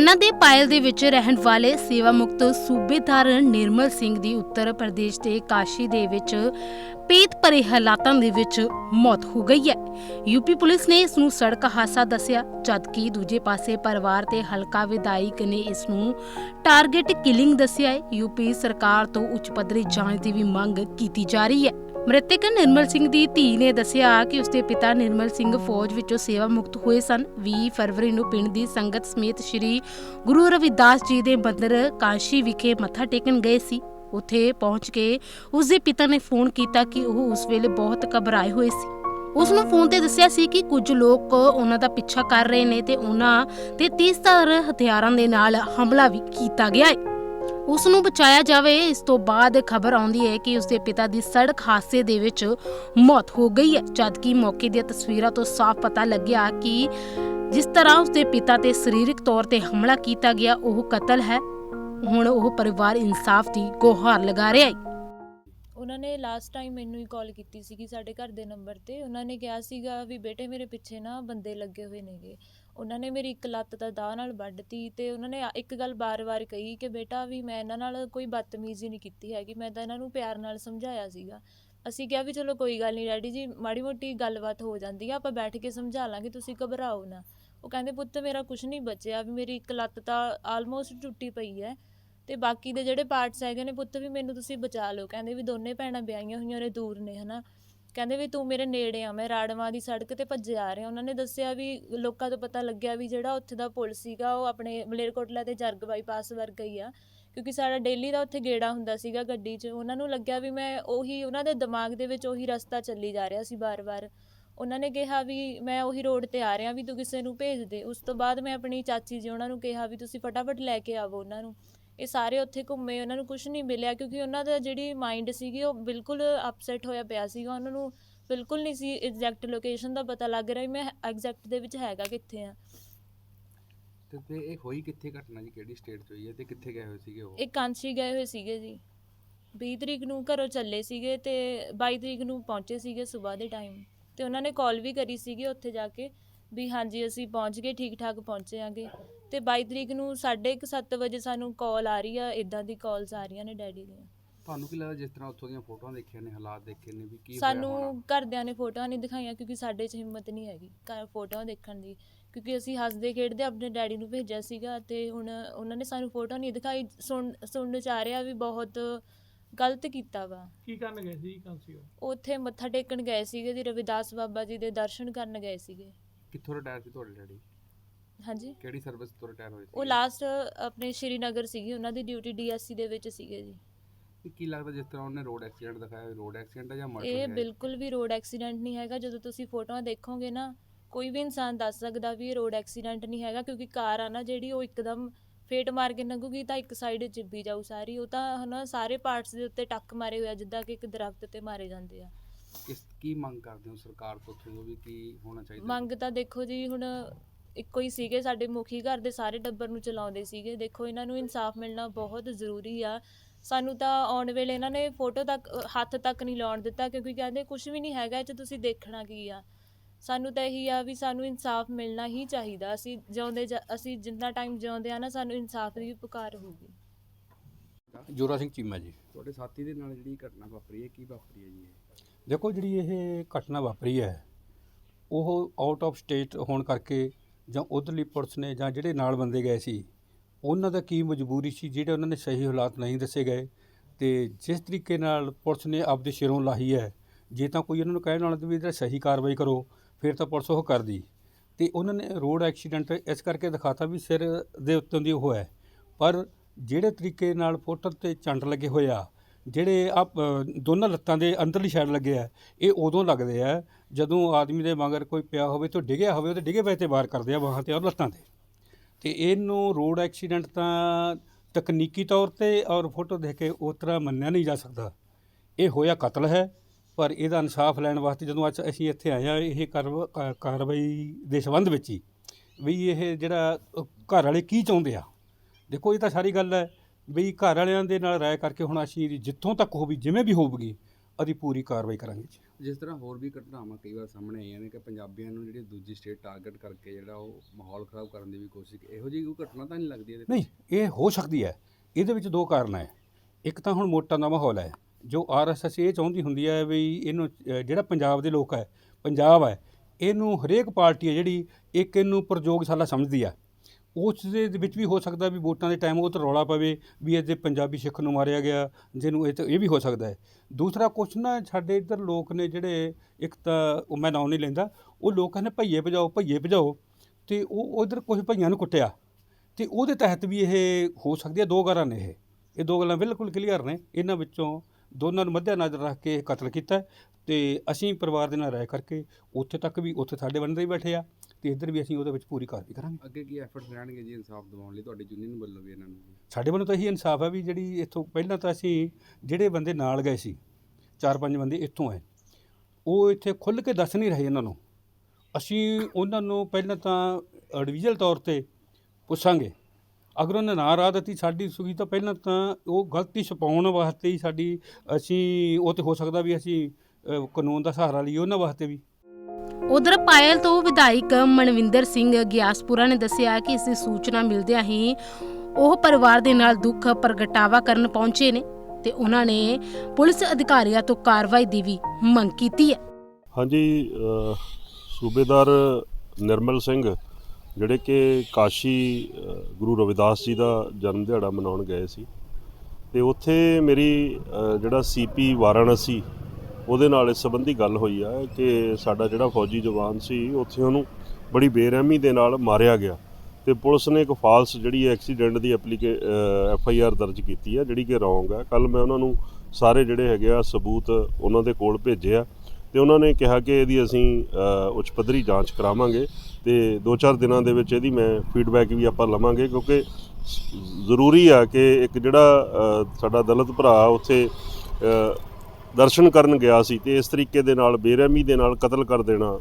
ਖੰਨਾ ਦੇ ਪਾਇਲ ਦੇ ਵਿੱਚ ਰਹਿਣ ਵਾਲੇ ਸੇਵਾ ਮੁਕਤ ਸੂਬੇਦਾਰ ਨਿਰਮਲ ਸਿੰਘ ਦੀ ਉੱਤਰ ਪ੍ਰਦੇਸ਼ ਦੇ ਕਾਸ਼ੀ ਦੇ ਵਿੱਚ ਪੇਤ ਭਰੇ ਹਾਲਾਤਾਂ ਦੇ ਵਿੱਚ ਮੌਤ ਹੋ ਗਈ ਹੈ। ਯੂਪੀ ਪੁਲਿਸ ਨੇ ਇਸ ਨੂੰ ਸੜਕ ਹਾਦਸਾ ਦੱਸਿਆ, ਜਦਕਿ ਦੂਜੇ ਪਾਸੇ ਪਰਿਵਾਰ ਤੇ ਹਲਕਾ ਵਿਧਾਇਕ ਨੇ ਇਸ ਨੂੰ ਟਾਰਗੇਟ ਕਿਲਿੰਗ ਦੱਸਿਆ ਹੈ। ਯੂਪੀ ਸਰਕਾਰ ਤੋਂ ਉੱਚ ਪੱਧਰੀ ਜਾਂਚ ਦੀ ਵੀ ਮੰਗ ਕੀਤੀ ਜਾ ਰਹੀ ਹੈ। ਮ੍ਰਿਤਕ ਨਿਰਮਲ ਸਿੰਘ ਦੀ ਧੀ ਨੇ ਦੱਸਿਆ ਕਿ ਉਸਦੇ ਪਿਤਾ ਨਿਰਮਲ ਸਿੰਘ ਫੌਜ ਵਿੱਚੋਂ ਸੇਵਾ ਮੁਕਤ ਹੋਏ ਸਨ। 20 ਫਰਵਰੀ ਨੂੰ ਪਿੰਡ ਦੀ ਸੰਗਤ ਸਮੇਤ ਸ੍ਰੀ ਗੁਰੂ ਰਵਿਦਾਸ ਜੀ ਦੇ ਮੰਦਿਰ ਕਾਸ਼ੀ ਵਿਖੇ ਮੱਥਾ ਟੇਕਣ ਗਏ ਸੀ। ਉੱਥੇ ਪਹੁੰਚ ਕੇ ਉਸਦੇ ਪਿਤਾ ਨੇ ਫੋਨ ਕੀਤਾ ਕਿ ਉਹ ਉਸ ਵੇਲੇ ਬਹੁਤ ਘਬਰਾਏ ਹੋਏ ਸੀ। ਉਸ ਨੂੰ ਫੋਨ ਤੇ ਦੱਸਿਆ ਸੀ ਕਿ ਕੁਝ ਲੋਕ ਉਹਨਾਂ ਦਾ ਪਿੱਛਾ ਕਰ ਰਹੇ ਨੇ ਤੇ ਉਹਨਾਂ ਤੇ ਤੇਜ਼ਧਾਰ ਹਥਿਆਰਾਂ ਦੇ ਨਾਲ ਹਮਲਾ ਵੀ ਕੀਤਾ ਗਿਆ ਹੈ। ਉਸ ਨੂੰ ਬਚਾਇਆ ਜਾਵੇ, ਇਸ ਤੋਂ ਬਾਅਦ ਖਬਰ ਆਉਂਦੀ ਹੈ ਕਿ ਉਸਦੇ ਪਿਤਾ ਦੀ ਸੜਕ ਹਾਦਸੇ ਦੇ ਵਿੱਚ ਮੌਤ ਹੋ ਗਈ ਹੈ। ਜਦਕਿ ਮੌਕੇ ਦੀਆਂ ਤਸਵੀਰਾਂ ਤੋਂ ਸਾਫ਼ ਪਤਾ ਲੱਗਿਆ ਕਿ ਜਿਸ ਤਰ੍ਹਾਂ ਉਸਦੇ ਪਿਤਾ ਤੇ ਸਰੀਰਕ ਤੌਰ ਤੇ ਹਮਲਾ ਕੀਤਾ ਗਿਆ, ਉਹ ਕਤਲ ਹੈ। ਹੁਣ ਉਹ ਪਰਿਵਾਰ ਇਨਸਾਫ ਦੀ ਗੁਹਾਰ ਲਗਾ ਰਿਹਾ ਹੈ। ਉਹਨਾਂ ਨੇ ਲਾਸਟ ਟਾਈਮ ਮੈਨੂੰ ਹੀ ਕਾਲ ਕੀਤੀ ਸੀਗੀ ਸਾਡੇ ਘਰ ਦੇ ਨੰਬਰ ਤੇ। ਉਹਨਾਂ ਨੇ ਕਿਹਾ ਸੀਗਾ ਵੀ ਬੇਟੇ ਮੇਰੇ ਪਿੱਛੇ ਨਾ ਬੰਦੇ ਲੱਗੇ ਹੋਏ ਨੇਗੇ। ਉਹਨਾਂ ਨੇ ਮੇਰੀ ਇੱਕ ਲੱਤ ਤਾਂ ਦਾਅ ਨਾਲ ਵੱਢਤੀ ਤੇ ਉਹਨਾਂ ਨੇ ਇੱਕ ਗੱਲ ਬਾਰ-ਬਾਰ ਕਹੀ ਕਿ ਬੇਟਾ ਵੀ ਮੈਂ ਇਹਨਾਂ ਨਾਲ ਕੋਈ ਬਦਤਮੀਜ਼ੀ ਨਹੀਂ ਕੀਤੀ ਹੈਗੀ, ਮੈਂ ਤਾਂ ਇਹਨਾਂ ਨੂੰ ਪਿਆਰ ਨਾਲ ਸਮਝਾਇਆ ਸੀਗਾ। ਅਸੀਂ ਕਿਹਾ ਵੀ ਚਲੋ ਕੋਈ ਗੱਲ ਨਹੀਂ ਡੈਡੀ ਜੀ, ਮਾੜੀ ਮੋਟੀ ਗੱਲਬਾਤ ਹੋ ਜਾਂਦੀ ਆ, ਆਪਾਂ ਬੈਠ ਕੇ ਸਮਝਾ ਲਾਂਗੇ, ਤੁਸੀਂ ਘਬਰਾਓ ਨਾ। ਉਹ ਕਹਿੰਦੇ, ਪੁੱਤ ਮੇਰਾ ਕੁਝ ਨਹੀਂ ਬਚਿਆ, ਵੀ ਮੇਰੀ ਇੱਕ ਲੱਤ ਤਾਂ ਆਲਮੋਸਟ ਟੁੱਟੀ ਪਈ ਹੈ ਤੇ ਬਾਕੀ ਦੇ ਜਿਹੜੇ ਪਾਰਟਸ ਹੈਗੇ ਨੇ, ਪੁੱਤ ਵੀ ਮੈਨੂੰ ਤੁਸੀਂ ਬਚਾ ਲਓ। ਕਹਿੰਦੇ ਵੀ ਦੋਨੇ ਭੈਣਾਂ ਵਿਆਹੀਆਂ ਹੋਈਆਂ ਨੇ, ਦੂਰ ਨੇ, ਹਨਾ? ਕਹਿੰਦੇ ਵੀ ਤੂੰ ਮੇਰੇ ਨੇੜੇ ਆ, ਮੈਂ ਰਾੜਵਾਂ ਦੀ ਸੜਕ ਤੇ ਭੱਜੇ ਆ ਰਿਹਾ। ਉਹਨਾਂ ਨੇ ਦੱਸਿਆ ਵੀ ਲੋਕਾਂ ਤੋਂ ਪਤਾ ਲੱਗਿਆ ਵੀ ਜਿਹੜਾ ਉੱਥੇ ਦਾ ਪੁਲ ਸੀਗਾ, ਉਹ ਆਪਣੇ ਮਲੇਰਕੋਟਲਾ ਤੇ ਜਰਗ ਬਾਈਪਾਸ ਵਰਗਾ ਹੀ ਆ। ਕਿਉਂਕਿ ਸਾਡਾ ਡੇਲੀ ਦਾ ਉੱਥੇ ਗੇੜਾ ਹੁੰਦਾ ਸੀਗਾ ਗੱਡੀ 'ਚ। ਉਹਨਾਂ ਨੂੰ ਲੱਗਿਆ ਵੀ ਮੈਂ ਉਹੀ, ਉਹਨਾਂ ਦੇ ਦਿਮਾਗ ਦੇ ਵਿੱਚ ਉਹੀ ਰਸਤਾ ਚੱਲੀ ਜਾ ਰਿਹਾ ਸੀ ਬਾਰ-ਬਾਰ ਉਹਨਾਂ ਨੇ ਕਿਹਾ ਵੀ ਮੈਂ ਉਹੀ ਰੋਡ ਤੇ ਆ ਰਿਹਾ ਵੀ ਤੂੰ ਕਿਸੇ ਨੂੰ ਭੇਜ ਦੇ। ਉਸ ਤੋਂ ਬਾਅਦ ਮੈਂ ਆਪਣੀ ਚਾਚੀ ਜੀ ਉਹਨਾਂ ਨੂੰ ਕਿਹਾ ਵੀ ਤੁਸੀਂ ਫਟਾਫਟ ਲੈ ਕੇ ਆਵੋ ਉਹਨਾਂ ਨੂੰ। ਇਹ ਸਾਰੇ ਉੱਥੇ ਘੁੰਮੇ ਉਹਨਾਂ ਨੂੰ ਕੁਝ ਨਹੀਂ ਮਿਲਿਆ ਕਿਉਂਕਿ ਉਹਨਾਂ ਦਾ ਜਿਹੜੀ ਮਾਈਂਡ ਸੀਗੀ ਉਹ ਬਿਲਕੁਲ ਅਪਸੈਟ ਹੋਇਆ ਪਿਆ ਸੀਗਾ। ਉਹਨਾਂ ਨੂੰ ਬਿਲਕੁਲ ਨਹੀਂ ਸੀ ਐਗਜ਼ੈਕਟ ਲੋਕੇਸ਼ਨ ਦਾ ਪਤਾ ਲੱਗ ਰਿਹਾ ਮੈਂ ਐਗਜ਼ੈਕਟ ਦੇ ਵਿੱਚ ਹੈਗਾ ਕਿੱਥੇ ਆ। ਤੇ ਤੇ ਇਹ ਹੋਈ ਕਿੱਥੇ ਘਟਨਾ ਜੀ? ਕਿਹੜੀ ਸਟੇਟ 'ਚ ਹੋਈ ਹੈ ਤੇ ਕਿੱਥੇ ਗਏ ਹੋਏ ਸੀਗੇ ਉਹ? ਇਹ ਕਾਂਚੀ ਗਏ ਹੋਏ ਸੀਗੇ ਜੀ। 20 ਤਰੀਕ ਨੂੰ ਘਰੋਂ ਚੱਲੇ ਸੀਗੇ ਤੇ 22 ਤਰੀਕ ਨੂੰ ਪਹੁੰਚੇ ਸੀਗੇ ਸਵੇਰ ਦੇ ਟਾਈਮ ਤੇ ਉਹਨਾਂ ਨੇ ਕਾਲ ਵੀ ਕਰੀ ਸੀਗੀ ਉੱਥੇ ਜਾ ਕੇ। ਵੀ ਹਾਂਜੀ ਅਸੀਂ ਪਹੁੰਚ ਗਏ ਠੀਕ ਠਾਕ ਪਹੁੰਚੇ ਆਂਗੇ। ਤੇ 22 ਤਰੀਕ ਨੂੰ 7:30 ਵਜੇ ਸਾਨੂੰ ਕਾਲ ਆ ਰਹੀ ਆ ਇਦਾਂ ਦੀ ਕਾਲਸ ਆ ਰਹੀਆਂ ਨੇ ਡੈਡੀ ਦੀਆਂ। ਤੁਹਾਨੂੰ ਕੀ ਲੱਗਦਾ ਜਿਸ ਤਰ੍ਹਾਂ ਉੱਥੋਂ ਦੀਆਂ ਫੋਟੋਆਂ ਦੇਖੀਆਂ ਨੇ ਹਾਲਾਤ ਦੇਖੇ ਨੇ ਵੀ ਕੀ ਹੋਇਆ ਸਾਨੂੰ ਹੋਣਾ? ਘਰਦਿਆਂ ਨੇ ਫੋਟੋਆਂ ਨਹੀਂ ਦਿਖਾਈਆਂ ਕਿਉਂਕਿ ਸਾਡੇ 'ਚ ਹਿੰਮਤ ਨਹੀਂ ਹੈਗੀ ਘਰ ਫੋਟੋਆਂ ਦੇਖਣ ਦੀ। ਕਿਉਂਕਿ ਅਸੀਂ ਹੱਸਦੇ ਖੇਡਦੇ ਆਪਣੇ ਡੈਡੀ ਨੂੰ ਭੇਜਿਆ ਸੀਗਾ ਤੇ ਹੁਣ ਉਹਨਾਂ ਨੇ ਸਾਨੂੰ ਫੋਟੋ ਨਹੀਂ ਦਿਖਾਈ। ਸੁਣ ਸੁਣਨ ਚ ਆ ਰਿਹਾ ਵੀ ਬਹੁਤ ਗਲਤ ਕੀਤਾ ਵਾ। ਕੀ ਕਰਨ ਗਏ ਸੀ ਕਾਂਸੀ ਉਹ? ਉੱਥੇ ਮੱਥਾ ਟੇਕਣ ਗਏ ਸੀਗੇ ਜੀ ਰਵਿਦਾਸ ਬਾਬਾ ਜੀ ਦੇ ਦਰਸ਼ਨ ਕਰਨ ਗਏ ਸੀਗੇ। ਕਿੱਥੋਂ ਰਿਟਾਇਰ ਸੀ ਤੁਹਾਡੇ ਡੈਡੀ? ਹਾਂਜੀ। ਕਿਹੜੀ ਸਰਵਿਸ ਤੋਂ ਰਿਟਾਇਰ ਹੋਏ ਸੀ? ਉਹ ਲਾਸਟ ਆਪਣੇ ਸ਼੍ਰੀਨਗਰ ਸੀਗੀ ਉਹਨਾਂ ਦੀ ਡਿਊਟੀ ਡੀਐਸਸੀ ਦੇ ਵਿੱਚ ਸੀਗੇ ਜੀ। ਕੀ ਲੱਗਦਾ ਜਿਸ ਤਰ੍ਹਾਂ ਉਹਨੇ ਰੋਡ ਐਕਸੀਡੈਂਟ ਦਿਖਾਇਆ ਰੋਡ ਐਕਸੀਡੈਂਟ ਹੈ ਜਾਂ ਮਰਡਰ ਇਹ ਬਿਲਕੁਲ ਵੀ ਰੋਡ ਐਕਸੀਡੈਂਟ ਨਹੀਂ ਹੈਗਾ। ਜਦੋਂ ਤੁਸੀਂ ਫੋਟੋਆਂ ਦੇਖੋਗੇ ਨਾ ਕੋਈ ਵੀ ਇਨਸਾਨ ਦੱਸ ਸਕਦਾ ਵੀ ਇਹ ਰੋਡ ਐਕਸੀਡੈਂਟ ਨਹੀਂ ਹੈਗਾ ਕਿਉਂਕਿ ਕਾਰ ਆ ਨਾ ਜਿਹੜੀ ਉਹ ਇੱਕਦਮ ਫੇਟ ਮਾਰ ਕੇ ਲੰਘੂਗੀ ਤਾਂ ਇੱਕ ਸਾਈਡ ਚਿੱਬੀ ਜਾਊ ਸਾਰੀ। ਉਹ ਤਾਂ ਹਨਾ ਸਾਰੇ ਪਾਰਟਸ ਦੇ ਉੱਤੇ ਟੱਕ ਮਾਰੇ ਹੋਇਆ ਜਿੱਦਾਂ ਕਿ ਇੱਕ ਦਰਖਤ ਤੇ ਮਾਰੇ ਜਾਂਦੇ ਆ। ਕਿਸ ਕੀ ਮੰਗ ਕਰਦੇ ਹੋ ਸਰਕਾਰ ਤੋਂ ਉੱਥੋਂ ਵੀ ਕੀ ਹੋਣਾ ਚਾਹੀਦਾ? ਮੰਗ ਤਾਂ ਦੇਖੋ ਜੀ ਹੁਣ ਇੱਕੋ ਹੀ ਸੀਗੇ ਸਾਡੇ ਮੁਖੀ ਘਰ ਦੇ ਸਾਰੇ ਟੱਬਰ ਨੂੰ ਚਲਾਉਂਦੇ ਸੀਗੇ। ਦੇਖੋ ਇਹਨਾਂ ਨੂੰ ਇਨਸਾਫ ਮਿਲਣਾ ਬਹੁਤ ਜ਼ਰੂਰੀ ਆ। ਸਾਨੂੰ ਤਾਂ ਆਉਣ ਵੇਲੇ ਇਹਨਾਂ ਨੇ ਫੋਟੋ ਤੱਕ ਹੱਥ ਤੱਕ ਨਹੀਂ ਲਾਉਣ ਦਿੱਤਾ ਕਿਉਂਕਿ ਕਹਿੰਦੇ ਕੁਝ ਵੀ ਨਹੀਂ ਹੈਗਾ ਇਹ 'ਚ ਤੁਸੀਂ ਦੇਖਣਾ ਕੀ ਆ। ਸਾਨੂੰ ਤਾਂ ਇਹੀ ਆ ਵੀ ਸਾਨੂੰ ਇਨਸਾਫ ਮਿਲਣਾ ਹੀ ਚਾਹੀਦਾ। ਅਸੀਂ ਜਿਉਂਦੇ ਜ- ਅਸੀਂ ਜਿੰਨਾ ਟਾਈਮ ਜਿਉਂਦੇ ਆ ਨਾ ਸਾਨੂੰ ਇਨਸਾਫ ਦੀ ਪੁਕਾਰ ਹੋਊਗੀ। ਜੋਰਾ ਸਿੰਘ ਚੀਮਾ ਜੀ। ਤੁਹਾਡੇ ਸਾਥੀ ਦੇ ਨਾਲ ਜਿਹੜੀ ਘਟਨਾ ਵਾਪਰੀ ਹੈ ਕੀ ਵਾਪਰੀ ਹੈ ਜੀ ਇਹ? ਦੇਖੋ ਜਿਹੜੀ ਇਹ ਘਟਨਾ ਵਾਪਰੀ ਹੈ, ਉਹ ਆਊਟ ਆਫ ਸਟੇਟ ਹੋਣ ਕਰਕੇ ਜਾਂ ਉਧਰਲੀ ਪੁਲਿਸ ਨੇ ਜਾਂ ਜਿਹੜੇ ਨਾਲ ਬੰਦੇ ਗਏ ਸੀ, ਉਹਨਾਂ ਦਾ ਕੀ ਮਜਬੂਰੀ ਸੀ ਜਿਹੜੇ ਉਹਨਾਂ ਨੇ ਸਹੀ ਹਾਲਾਤ ਨਹੀਂ ਦੱਸੇ ਗਏ ਤੇ ਜਿਸ ਤਰੀਕੇ ਨਾਲ ਪੁਲਿਸ ਨੇ ਆਪਦੇ ਸਿਰੋਂ ਲਾਹੀ ਹੈ, ਜੇ ਤਾਂ ਕੋਈ ਉਹਨਾਂ ਨੂੰ ਕਹਿਣ ਵਾਲਾ ਵੀ ਇਹਦਾ ਸਹੀ ਕਾਰਵਾਈ ਕਰੋ, ਫਿਰ ਤਾਂ ਪੁਲਿਸ ਉਹ ਕਰਦੀ। ਤੇ ਉਹਨਾਂ ਨੇ ਰੋਡ ਐਕਸੀਡੈਂਟ ਇਸ ਕਰਕੇ ਦਿਖਾਤਾ ਵੀ ਸਿਰ ਦੇ ਉੱਤੋਂ ਦੀ ਉਹ ਹੈ, ਪਰ ਜਿਹੜੇ ਤਰੀਕੇ ਨਾਲ ਫੋਟੋ ਤੇ ਚੰਡ ਲੱਗੇ ਹੋਏ ਆ ਜਿਹੜੇ ਆ ਦੋਨਾਂ ਲੱਤਾਂ ਦੇ ਅੰਦਰਲੀ ਸਾਈਡ ਲੱਗੇ ਆ, ਇਹ ਉਦੋਂ ਲੱਗਦੇ ਆ ਜਦੋਂ ਆਦਮੀ ਦੇ ਮਗਰ ਕੋਈ ਪਿਆ ਹੋਵੇ ਤੇ ਡਿੱਗਿਆ ਹੋਵੇ ਉਹਦੇ ਡਿੱਗੇ ਪਏ ਤੇ ਵਾਰ ਕਰਦੇ ਆ ਬਾਹਾਂ ਤੇ ਔਰ ਲੱਤਾਂ ਤੇ। ਤੇ ਇਹਨੂੰ ਰੋਡ ਐਕਸੀਡੈਂਟ ਤਾਂ ਤਕਨੀਕੀ ਤੌਰ ਤੇ ਔਰ ਫੋਟੋ ਦੇਖ ਕੇ ਉਸ ਤਰ੍ਹਾਂ ਮੰਨਿਆ ਨਹੀਂ ਜਾ ਸਕਦਾ। ਇਹ ਹੋਇਆ ਕਤਲ ਹੈ, ਪਰ ਇਹਦਾ ਇਨਸਾਫ ਲੈਣ ਵਾਸਤੇ ਜਦੋਂ ਅੱਜ ਅਸੀਂ ਇੱਥੇ ਆਏ ਆ ਇਹ ਕਾਰਵਾਈ ਦੇ ਸੰਬੰਧ ਵਿੱਚ ਹੀ ਵੀ ਇਹ ਜਿਹੜਾ ਘਰ ਵਾਲੇ ਕੀ ਚਾਹੁੰਦੇ ਆ? ਦੇਖੋ, ਇਹ ਤਾਂ ਸਾਰੀ ਗੱਲ ਹੈ। ਵੀ ਘਰ ਵਾਲਿਆਂ ਦੇ ਨਾਲ ਰਾਏ ਕਰਕੇ ਹੁਣ ਅਸੀਂ ਜਿੱਥੋਂ ਤੱਕ ਹੋ ਵੀ ਜਿਵੇਂ ਵੀ ਹੋਊਗੀ ਅਸੀਂ ਪੂਰੀ ਕਾਰਵਾਈ ਕਰਾਂਗੇ ਜੀ। ਜਿਸ ਤਰ੍ਹਾਂ ਹੋਰ ਵੀ ਘਟਨਾਵਾਂ ਕਈ ਵਾਰ ਸਾਹਮਣੇ ਆਈਆਂ ਨੇ ਕਿ ਪੰਜਾਬੀਆਂ ਨੂੰ ਜਿਹੜੀ ਦੂਜੀ ਸਟੇਟ ਟਾਰਗੇਟ ਕਰਕੇ ਜਿਹੜਾ ਉਹ ਮਾਹੌਲ ਖਰਾਬ ਕਰਨ ਦੀ ਵੀ ਕੋਸ਼ਿਸ਼ ਇਹੋ ਜਿਹੀ ਕੋਈ ਘਟਨਾ ਤਾਂ ਨਹੀਂ ਲੱਗਦੀ ਇਹਦੇ ਨਹੀਂ ਇਹ ਹੋ ਸਕਦੀ ਹੈ। ਇਹਦੇ ਵਿੱਚ ਦੋ ਕਾਰਨ ਹੈ। ਇੱਕ ਤਾਂ ਹੁਣ ਵੋਟਾਂ ਦਾ ਮਾਹੌਲ ਹੈ। ਜੋ ਆਰਐਸਐਸ ਇਹ ਚਾਹੁੰਦੀ ਹੁੰਦੀ ਹੈ ਵੀ ਇਹਨੂੰ ਅ, ਜਿਹੜਾ ਪੰਜਾਬ ਦੇ ਲੋਕ ਹੈ ਪੰਜਾਬ ਹੈ ਇਹਨੂੰ ਹਰੇਕ ਪਾਰਟੀ ਹੈ ਜਿਹੜੀ ਇੱਕ ਇਹਨੂੰ ਪ੍ਰਯੋਗਸ਼ਾਲਾ ਸਮਝਦੀ ਆ ਉਸ ਦੇ ਵਿੱਚ ਵੀ ਹੋ ਸਕਦਾ ਵੀ ਵੋਟਾਂ ਦੇ ਟਾਈਮ ਉਹ ਤਾਂ ਰੌਲਾ ਪਵੇ ਵੀ ਇਹਦੇ ਪੰਜਾਬੀ ਸਿੱਖ ਨੂੰ ਮਾਰਿਆ ਗਿਆ, ਜਿਹਨੂੰ ਇਹ ਤਾਂ ਇਹ ਵੀ ਹੋ ਸਕਦਾ ਹੈ। ਦੂਸਰਾ ਕੁਛ ਨਾ ਸਾਡੇ ਇੱਧਰ ਲੋਕ ਨੇ ਜਿਹੜੇ ਇੱਕ ਤਾਂ ਉਹ ਮੈਂ ਨਾਮ ਨਹੀਂ ਲੈਂਦਾ, ਉਹ ਲੋਕ ਕਹਿੰਦੇ ਭਈਏ ਭਜਾਓ ਭਈਏ ਭਜਾਓ, ਤੇ ਉਹ ਉਧਰ ਕੁਝ ਭਈਆਂ ਨੂੰ ਕੁੱਟਿਆ। ਤੇ ਉਹਦੇ ਤਹਿਤ ਵੀ ਇਹ ਹੋ ਸਕਦੀ ਹੈ, ਦੋ ਗੱਲਾਂ ਨੇ ਇਹ। ਇਹ ਦੋ ਗੱਲਾਂ ਬਿਲਕੁਲ ਕਲੀਅਰ ਨੇ। ਇਹਨਾਂ ਵਿੱਚੋਂ ਦੋਨਾਂ ਨੂੰ ਮੱਦੇ ਨਜ਼ਰ ਰੱਖ ਕੇ ਇਹ ਕਤਲ ਕੀਤਾ। ਤੇ ਅਸੀਂ ਪਰਿਵਾਰ ਦੇ ਨਾਲ ਰਾਏ ਕਰਕੇ ਉੱਥੇ ਤੱਕ ਵੀ ਉੱਥੇ ਸਾਡੇ ਬੰਦੇ ਵੀ ਬੈਠੇ ਆ ਤੇ ਇੱਧਰ ਵੀ ਅਸੀਂ ਉਹਦੇ ਵਿੱਚ ਪੂਰੀ ਕਾਰਵਾਈ ਕਰਾਂਗੇ। ਅੱਗੇ ਕੀ ਐਫਰਟਸ ਰਹਿਣਗੇ ਜੀ ਇਨਸਾਫ ਦਿਵਾਉਣ ਲਈ? ਤੁਹਾਡੀ ਯੂਨੀਅਨ ਵੱਲੋਂ ਵੀ ਇਹਨਾਂ ਨੂੰ ਸਾਡੇ ਵੱਲੋਂ ਤਾਂ ਇਹੀ ਇਨਸਾਫ ਹੈ ਵੀ ਜਿਹੜੀ ਇੱਥੋਂ ਪਹਿਲਾਂ ਤਾਂ ਅਸੀਂ ਜਿਹੜੇ ਬੰਦੇ ਨਾਲ ਗਏ ਸੀ ਚਾਰ ਪੰਜ ਬੰਦੇ ਇੱਥੋਂ ਹੈ ਉਹ ਇੱਥੇ ਖੁੱਲ੍ਹ ਕੇ ਦੱਸ ਨਹੀਂ ਰਹੇ ਇਹਨਾਂ ਨੂੰ। ਅਸੀਂ ਉਹਨਾਂ ਨੂੰ ਪਹਿਲਾਂ ਤਾਂ ਇੰਡੀਵਿਜੂਅਲ ਤੌਰ ਤੇ ਪੁੱਛਾਂਗੇ। ਅਗਰ ਉਹਨੇ ਨਾ ਰਾਹ ਦਿੱਤੀ ਸਾਡੀ ਸੁਗੀ ਤਾਂ ਪਹਿਲਾਂ ਤਾਂ ਉਹ ਗਲਤੀ ਛਪਾਉਣ ਵਾਸਤੇ ਹੀ ਸਾਡੀ ਅਸੀਂ ਉਹ ਤੇ ਹੋ ਸਕਦਾ ਵੀ ਅਸੀਂ ਅ, ਕਾਨੂੰਨ ਦਾ ਸਹਾਰਾ ਲਈਏ ਉਹਨਾਂ ਵਾਸਤੇ ਵੀ। ਉਧਰ ਪਾਇਲ ਤੋਂ ਵਿਧਾਇਕ ਮਨਵਿੰਦਰ ਸਿੰਘ ਗਿਆਸਪੁਰਾ ਨੇ ਦੱਸਿਆ ਕਿ ਇਸ ਦੀ ਸੂਚਨਾ ਮਿਲਦਿਆਂ ਹੀ ਉਹ ਪਰਿਵਾਰ ਦੇ ਨਾਲ ਦੁੱਖ ਪ੍ਰਗਟਾਵਾ ਕਰਨ ਪਹੁੰਚੇ ਨੇ ਤੇ ਉਹਨਾਂ ਨੇ ਪੁਲਿਸ ਅਧਿਕਾਰੀਆਂ ਤੋਂ ਕਾਰਵਾਈ ਦੀ ਵੀ ਮੰਗ ਕੀਤੀ ਹੈ। ਹਾਂਜੀ ਅ, ਸੂਬੇਦਾਰ ਨਿਰਮਲ ਸਿੰਘ ਜਿਹੜੇ ਕਿ ਕਾਸ਼ੀ ਅ, ਗੁਰੂ ਰਵਿਦਾਸ ਜੀ ਦਾ ਜਨਮ ਦਿਹਾੜਾ ਮਨਾਉਣ ਗਏ ਸੀ ਤੇ ਉੱਥੇ ਮੇਰੀ ਅ, ਜਿਹੜਾ ਸੀਪੀ ਵਾਰਾਣਸੀ ਉਹਦੇ ਨਾਲ ਇਸ ਸੰਬੰਧੀ ਗੱਲ ਹੋਈ ਆ ਕਿ ਸਾਡਾ ਜਿਹੜਾ ਫੌਜੀ ਜਵਾਨ ਸੀ, ਉੱਥੇ ਉਹਨੂੰ ਬੜੀ ਬੇਰਹਿਮੀ ਦੇ ਨਾਲ ਮਾਰਿਆ ਗਿਆ ਤੇ ਪੁਲਿਸ ਨੇ ਇੱਕ ਫਾਲਸ ਜਿਹੜੀ ਐਕਸੀਡੈਂਟ ਦੀ ਐਪਲੀਕੇ ਐਫ ਆਈ ਆਰ ਦਰਜ ਕੀਤੀ ਆ, ਜਿਹੜੀ ਕਿ ਰੋਂਗ ਹੈ ਕੱਲ ਮੈਂ ਉਹਨਾਂ ਨੂੰ ਸਾਰੇ ਜਿਹੜੇ ਹੈਗੇ ਆ ਸਬੂਤ ਉਹਨਾਂ ਦੇ ਕੋਲ ਭੇਜਿਆ ਆ ਤੇ ਉਹਨਾਂ ਨੇ ਕਿਹਾ ਕਿ ਇਹਦੀ ਅਸੀਂ ਉੱਚ ਪੱਧਰੀ ਜਾਂਚ ਕਰਾਵਾਂਗੇ ਤੇ 2-4 ਦਿਨਾਂ ਦੇ ਵਿੱਚ ਇਹਦੀ ਮੈਂ ਫੀਡਬੈਕ ਵੀ ਆਪਾਂ ਲਵਾਂਗੇ ਕਿਉਂਕਿ ਜ਼ਰੂਰੀ ਆ ਕਿ ਇੱਕ ਜਿਹੜਾ ਸਾਡਾ ਦਲਿਤ ਭਰਾ ਉੱਥੇ ਦਰਸ਼ਨ ਕਰਨ ਗਿਆ ਸੀ ਅਤੇ ਇਸ ਤਰੀਕੇ ਦੇ ਨਾਲ ਬੇਰਹਿਮੀ ਦੇ ਨਾਲ ਕਤਲ ਕਰ ਦੇਣਾ